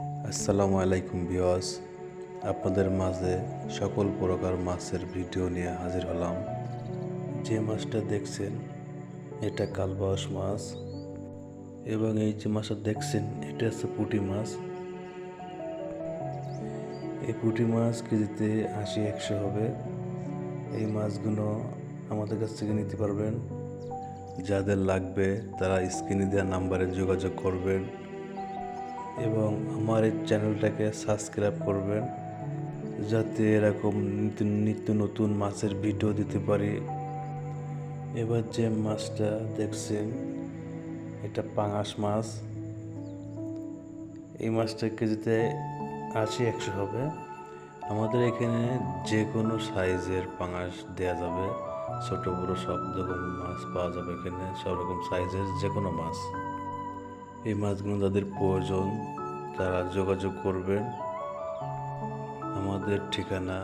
আসসালামু আলাইকুম বিয়স আপনাদের মাঝে সকল প্রকার মাছের ভিডিও নিয়ে হাজির হলাম। যে মাছটা দেখছেন, এটা কালবাউস মাছ এবং এই যে মাছটা দেখছেন, এটা হচ্ছে পুঁটি মাছ। এই পুঁটি মাছ কেজিতে আশি, একশো হবে। এই মাছগুলো আমাদের কাছ থেকে নিতে পারবেন। যাদের লাগবে তারা স্ক্রিনে দেওয়া নাম্বারে যোগাযোগ করবেন। এবং আমার এই চ্যানেলটাকে সাবস্ক্রাইব করবেন যাতে এরকম নিত্য নতুন মাছের ভিডিও দিতে পারি। এবার যে মাছটা দেখছেন, এটা পাঙাশ মাছ। এই মাছটা কেজিতে আশি, একশো হবে। আমাদের এখানে যে কোনো সাইজের পাঙাশ দেওয়া যাবে। ছোট, বড় সব রকম মাছ পাওয়া যাবে এখানে, সব রকম সাইজের যে কোনো মাছ। এই মাছগুলো যাদের প্রয়োজন, তারা যোগাযোগ করবেন। আমাদের ঠিকানা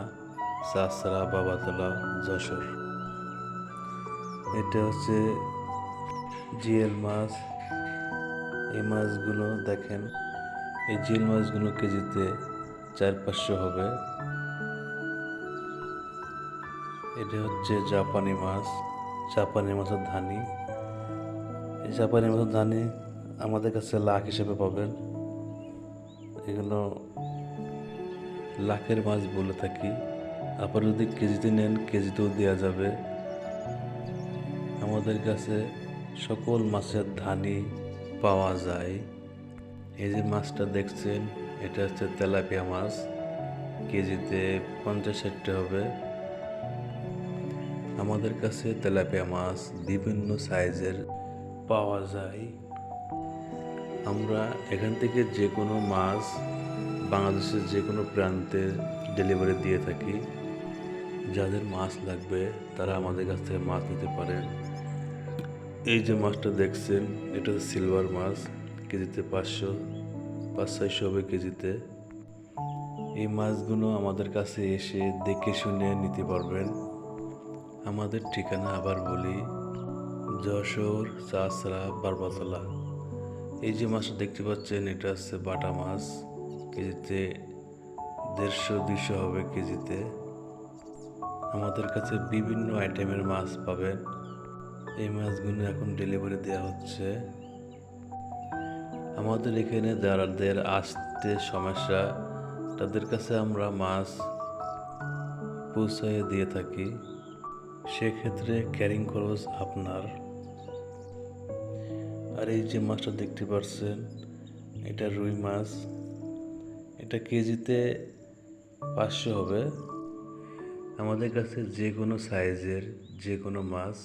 চাষরা বাবাতলা, যশোর। এটা হচ্ছে জিএল মাছ। এই মাছগুলো দেখেন, এই জিএল মাছগুলো কেজিতে চার পাঁচশো হবে। এটা হচ্ছে জাপানি মাছ, জাপানি মাছের ধানি। এই জাপানি মাছের ধানি আমাদের কাছে লাখ হিসেবে পাবেন। এগুলো লাখের মাছ বলে থাকি। আবার যদি কেজিতে নেন, কেজিতেও দেওয়া যাবে। আমাদের কাছে সকল মাছের ধানি পাওয়া যায়। এই যে মাছটা দেখছেন, এটা হচ্ছে তেলাপিয়া মাছ। কেজিতে পঞ্চাশ ষাটটা হবে। আমাদের কাছে তেলাপিয়া মাছ বিভিন্ন সাইজের পাওয়া যায়। আমরা এখান থেকে যে কোনো মাছ বাংলাদেশের যে কোনো প্রান্তে ডেলিভারি দিয়ে থাকি। যাদের মাছ লাগবে, তারা আমাদের কাছ থেকে মাছ নিতে পারেন। এই যে মাছটা দেখছেন, এটা সিলভার মাছ, কেজিতে পাঁচশো, পাঁচ, ছয়শো হবে কেজিতে। এই মাছগুলো আমাদের কাছে এসে দেখে শুনে নিতে পারবেন। আমাদের ঠিকানা আবার বলি, যশোর চাষরা বারবাতলা। এই যে মাছটা দেখতে পাচ্ছেন, এটা হচ্ছে বাটা মাছ। কেজিতে দেড়শো, দুইশো হবে কেজিতে। আমাদের কাছে বিভিন্ন আইটেমের মাছ পাবেন। এই মাছগুলো এখন ডেলিভারি দেওয়া হচ্ছে। আমাদের এখানে যারাদের আসতে সমস্যা, তাদের কাছে আমরা মাছ পৌঁছায় দিয়ে থাকি। সেক্ষেত্রে ক্যারিং খরচ আপনার। আর এই যে মাছটা দেখতে পাচ্ছেন এটা রুই মাছ। এটা কেজিতে পাঁচশো হবে। আমাদের কাছে যে কোনো সাইজের যে কোনো মাছ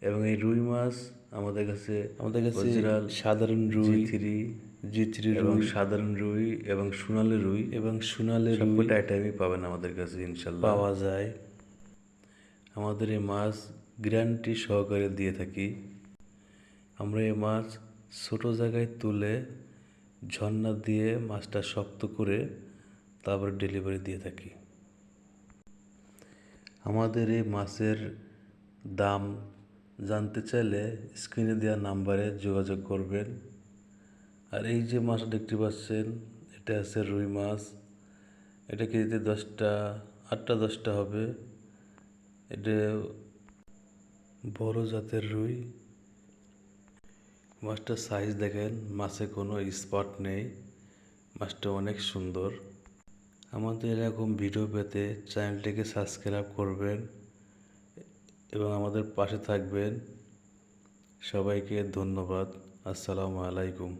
এবং এই রুই মাছ আমাদের কাছে আমাদের কাছে সাধারণ রুই থ্রি জি থ্রি এবং সাধারণ রুই এবং সোনালি রুই এবং সোনালি রুই আইটেমই পাবেন আমাদের কাছে ইনশাল্লাহ পাওয়া যায়। আমাদের এই মাছ গ্যারান্টি সহকারে দিয়ে থাকি। আমরা এই মাছ ছোটো জায়গায় তুলে ঝর্ণা দিয়ে মাছটা শক্ত করে তারপর ডেলিভারি দিয়ে থাকি। আমাদের এই মাছের দাম জানতে চাইলে স্ক্রিনে দেওয়া নাম্বারে যোগাযোগ করবেন। আর এই যে মাছ দেখতে পাচ্ছেন, এটা আছে রুই মাছ। এটা কেজিতে দশটা, আটটা, দশটা হবে। এটা বড় জাতের রুই। মাছটার সাইজ দেখেন, মাছে কোনো স্পট নেই, মাছটা অনেক সুন্দর। আমাদের এরকম ভিডিও পেতে চ্যানেলটিকে সাবস্ক্রাইব করবেন এবং আমাদের পাশে থাকবেন। সবাইকে ধন্যবাদ। আসসালামু আলাইকুম।